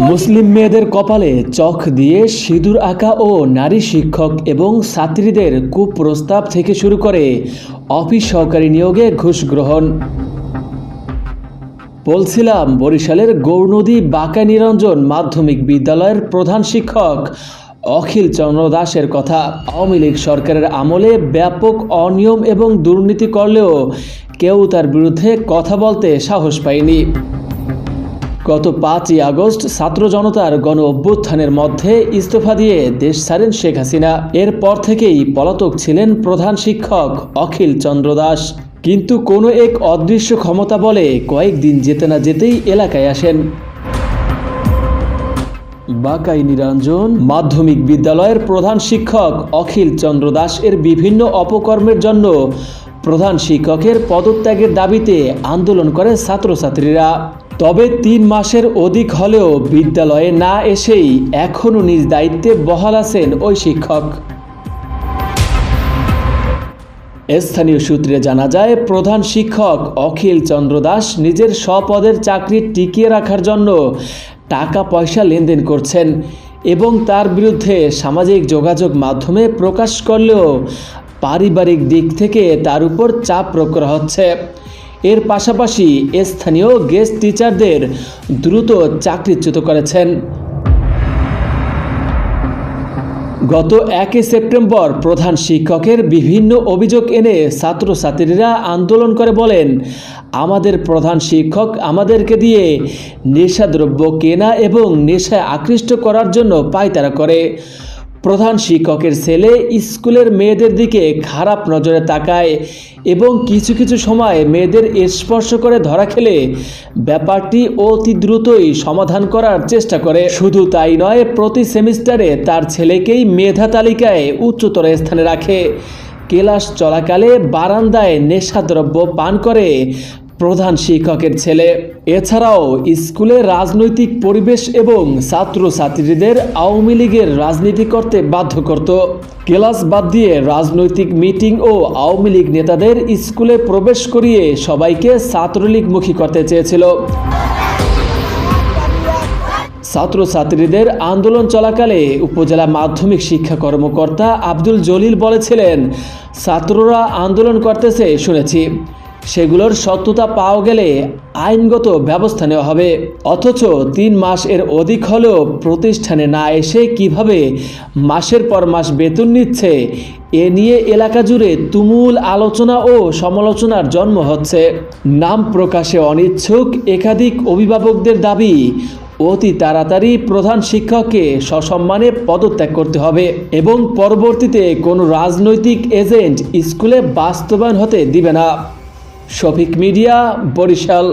মুসলিম মেয়েদের কপালে চখ দিয়ে সিঁদুর আঁকা ও নারী শিক্ষক এবং ছাত্রীদের কুপ্রস্তাব থেকে শুরু করে অফিস সহকারী নিয়োগে ঘুষ গ্রহণ। বলছিলাম বরিশালের গৌরনদী বাঁকা নিরঞ্জন মাধ্যমিক বিদ্যালয়ের প্রধান শিক্ষক অখিল চন্দ্র দাসের কথা আওয়ামী লীগ সরকারের আমলে ব্যাপক অনিয়ম এবং দুর্নীতি করলেও কেউ তার বিরুদ্ধে কথা বলতে সাহস পায়নি। গত পাঁচই আগস্ট ছাত্র জনতার গণ অভ্যুত্থানের মধ্যে ইস্তফা দিয়ে দেশ ছাড়েন শেখ হাসিনা। এরপর থেকেই পলাতক ছিলেন প্রধান শিক্ষক অখিল চন্দ্র দাস। কিন্তু কোনো এক অদৃশ্য ক্ষমতা বলে কয়েকদিন যেতে না যেতেই এলাকায় আসেন। বাকাই নিরঞ্জন, মাধ্যমিক বিদ্যালয়ের প্রধান শিক্ষক অখিল চন্দ্র দাস এর বিভিন্ন অপকর্মের জন্য প্রধান শিক্ষকের পদত্যাগের দাবিতে আন্দোলন করে ছাত্রছাত্রীরা। তবে তিন মাসের অধিক হলেও বিদ্যালয়ে না এসেই এখনও নিজ দায়িত্বে বহাল আছেন ওই শিক্ষক। স্থানীয় সূত্রে জানা যায়, প্রধান শিক্ষক অখিল চন্দ্র দাস নিজের স্বপদের চাকরি টিকিয়ে রাখার জন্য টাকা পয়সা লেনদেন করছেন এবং তার বিরুদ্ধে সামাজিক যোগাযোগ মাধ্যমে প্রকাশ করলেও পারিবারিক দিক থেকে তার উপর চাপ প্রয়োগ করা হচ্ছে। এর পাশাপাশি স্থানীয় গেস্ট টিচারদের দ্রুত চাকরিচ্যুত করেছেন। গত একই সেপ্টেম্বর প্রধান শিক্ষকের বিভিন্ন অভিযোগ এনে ছাত্রছাত্রীরা আন্দোলন করে বলেন, আমাদের প্রধান শিক্ষক আমাদেরকে দিয়ে নেশাদ্রব্য কেনা এবং নেশায় আকৃষ্ট করার জন্য পায়তারা করে। প্রধান শিক্ষকের ছেলে স্কুলের মেয়েদের দিকে খারাপ নজরে তাকায় এবং কিছু কিছু সময় মেয়েদের স্পর্শ করে ধরা খেলে ব্যাপারটি অতি দ্রুতই সমাধান করার চেষ্টা করে। শুধু তাই নয়, প্রতি সেমিস্টারে তার ছেলেকেই মেধা তালিকায় উচ্চতর স্থানে রাখে। ক্লাস চলাকালে বারান্দায় নেশাদ্রব্য পান করে প্রধান শিক্ষকের ছেলে। এছাড়াও স্কুলে রাজনৈতিক পরিবেশ এবং ছাত্রছাত্রীদের আওয়ামী লীগের রাজনীতি করতে বাধ্য করত। ক্লাস বাদ দিয়ে রাজনৈতিক মিটিং ও আওয়ামী লীগ নেতাদের স্কুলে প্রবেশ করিয়ে সবাইকে ছাত্রলীগমুখী করতে চেয়েছিল। ছাত্রছাত্রীদের আন্দোলন চলাকালে উপজেলা মাধ্যমিক শিক্ষা কর্মকর্তা আব্দুল জলিল বলেছিলেন, ছাত্ররা আন্দোলন করতেছে, শুনেছি। সেগুলোর সত্যতা পাওয়া গেলে আইনগত ব্যবস্থা নেওয়া হবে। অথচ তিন মাস এর অধিক হলেও প্রতিষ্ঠানে না এসে কীভাবে মাসের পর মাস বেতন নিচ্ছে, এ নিয়ে এলাকা জুড়ে তুমুল আলোচনা ও সমালোচনার জন্ম হচ্ছে। নাম প্রকাশে অনিচ্ছুক একাধিক অভিভাবকদের দাবি, অতি তাড়াতাড়ি প্রধান শিক্ষককে সসম্মানে পদত্যাগ করতে হবে এবং পরবর্তীতে কোনো রাজনৈতিক এজেন্ট স্কুলে বাস্তবায়ন হতে দিবে না। শফিক মিডিয়া বরিশাল